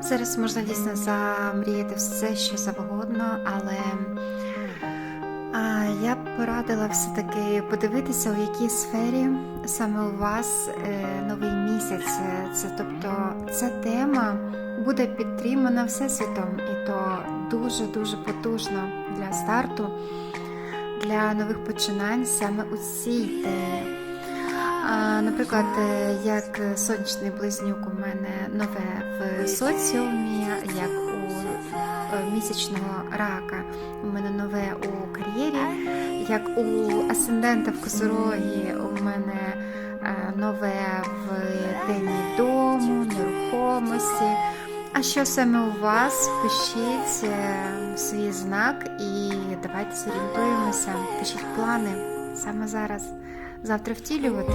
Зараз можна дійсно замріяти все, що завгодно, але я б порадила все-таки подивитися, у якій сфері саме у вас е, новий місяць. Це тобто ця тема буде підтримана Всесвітом, і то дуже-дуже потужно для старту, для нових починань саме у цій темі. Наприклад, е, як сонячний близнюк у мене нове в соціумі, як у е, місячного рака у мене нове у кар'єрі, як у асцендента в козорогі у мене е, нове в темі дому, нерухомості. А що саме у вас? Пишіть свій знак і давайте зорієнтуємося, пишіть плани саме зараз. Завтра втілювати.